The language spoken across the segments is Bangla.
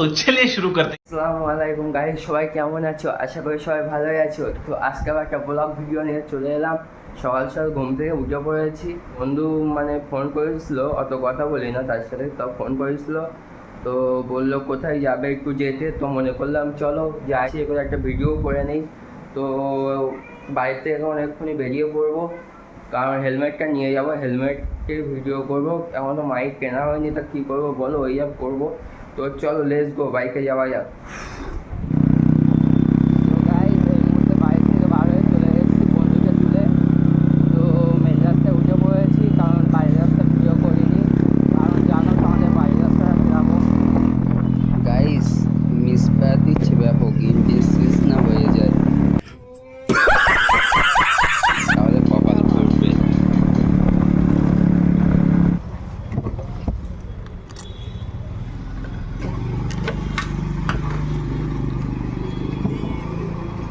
তো চলে শুরু করতে আসসালামু আলাইকুম গাইস সবাই কেমন আছো? আশা করি সবাই ভালোই আছো। তো আজকে আবার একটা ব্লগ ভিডিও নিয়ে চলে এলাম। সকাল সকাল ঘুম থেকে উঠে পড়েছি। বন্ধু মানে ফোন করেছিল, অত কথা বলি না, তার সাথে তাও ফোন করেছিল। তো বলল, কোথায় যাবে একটু যেতে? তো মনে করলাম, চলো যাই করে একটা ভিডিও করে নেই। তো বাড়িতে এখন অনেকক্ষণই বেরিয়ে পড়ব। কারণ হেলমেটটা নিয়ে যাব। হেলমেটকে ভিডিও করব। এখন তো মাইক কেনা হয়নি, তা কী করব বলো? ওই অ্যাপ করব। तो चलो लेट्स गो भाई कहिया भाई यार?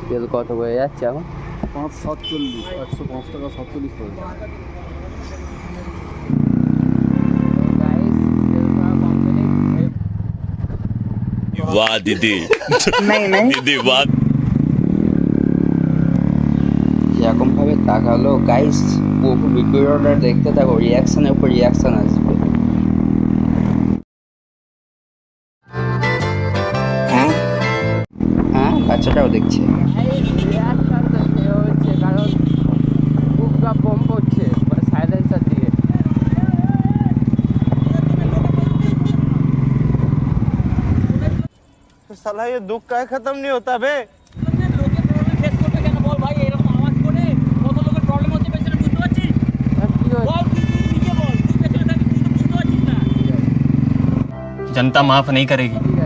তেল কত হয়ে যাচ্ছে এখন পাঁচ সাতচল্লিশ একশো পাঁচ টাকা সাতচল্লিশ পড়ে वाह दीदी दीदी वाह এরকম ভাবে তাকালো গাইস পুরো ভিডিওটা দেখতে থাকো রিয়াকশনের উপর রিয়াকশন আসবে साला ये दुख का खत्म नहीं होता बे কি হচ্ছে जनता माफ नहीं करेगी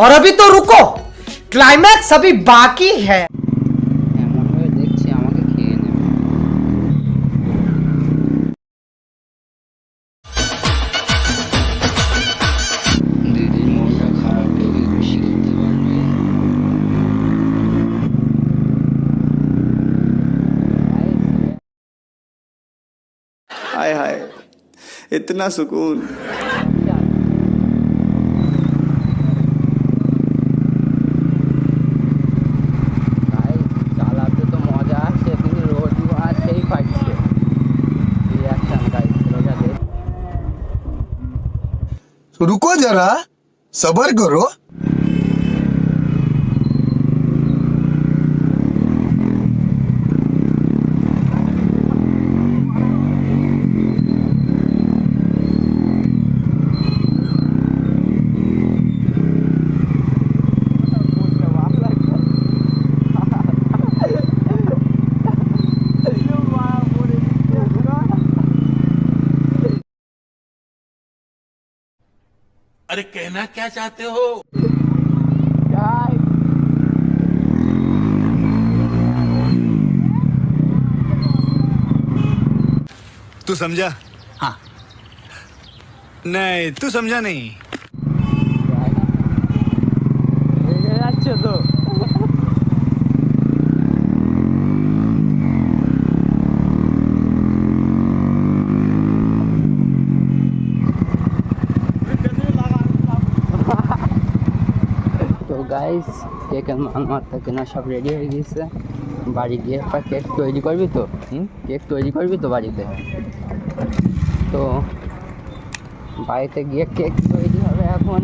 और अभी तो रुको। क्लाइमैक्स अभी बाकी है। हाय हाय इतना सुकून। रुको जरा सबर करो अरे कहना क्या चाहते हो? तू समझा? हाँ। नहीं तू समझा नहीं। গাইস কেকের মাত্রা কেনা সব রেডি হয়ে গেছে। বাড়ি গিয়ে একটা কেক তৈরি করবি তো? কেক তৈরি করবি তো বাড়িতে? তো বাড়িতে গিয়ে কেক তৈরি হবে এখন।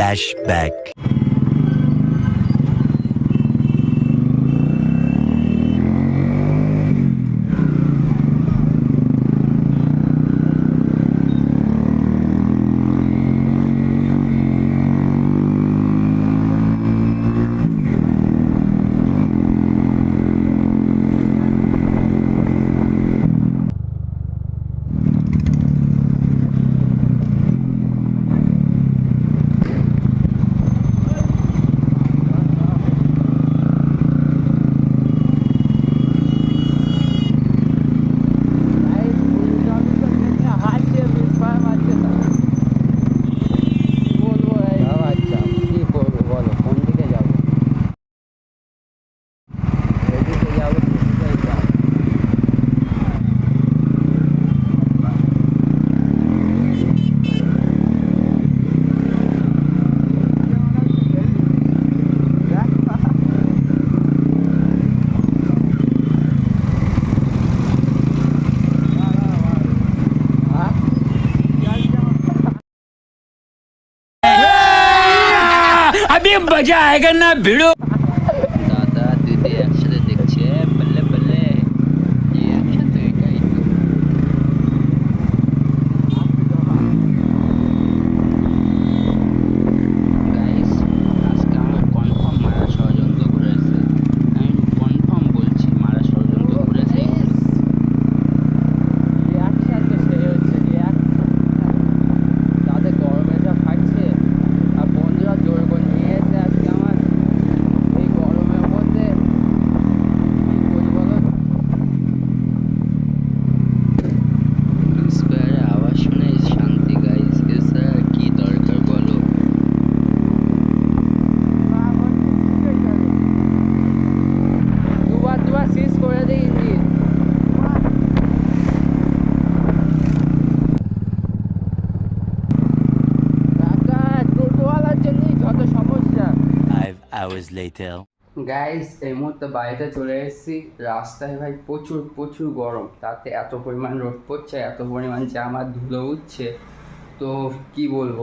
Flashback. पे मजा आएगा ना भिड़ो hours later. গাইস এই মুহূর্তে বাড়িতে চলে এসেছি। রাস্তায় ভাই প্রচুর প্রচুর গরম। তাতে এত পরিমাণ রোদ পড়ছে, এত পরিমাণ জামা ধুলো উঠছে। তো কি বলব?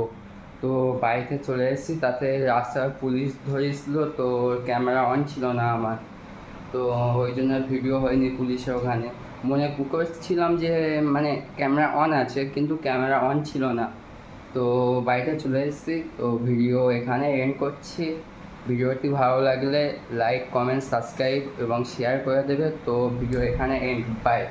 তো বাড়িতে চলে এসেছি, তাতে রাস্তায় পুলিশ ধরেছিল, তো ক্যামেরা অন ছিল না আমার। তো ওই জন্য ভিডিও হয়নি পুলিশের ওখানে। মনে করছিলাম যে মানে ক্যামেরা অন আছে, কিন্তু ক্যামেরা অন ছিল না। তো বাড়িতে চলে এসেছি, তো ভিডিও এখানে এন্ড করছি। ভিডিওটি ভালো লাগলে লাইক কমেন্ট সাবস্ক্রাইব এবং শেয়ার করে দেবে। তো ভিডিও এখানে এন্ড বাই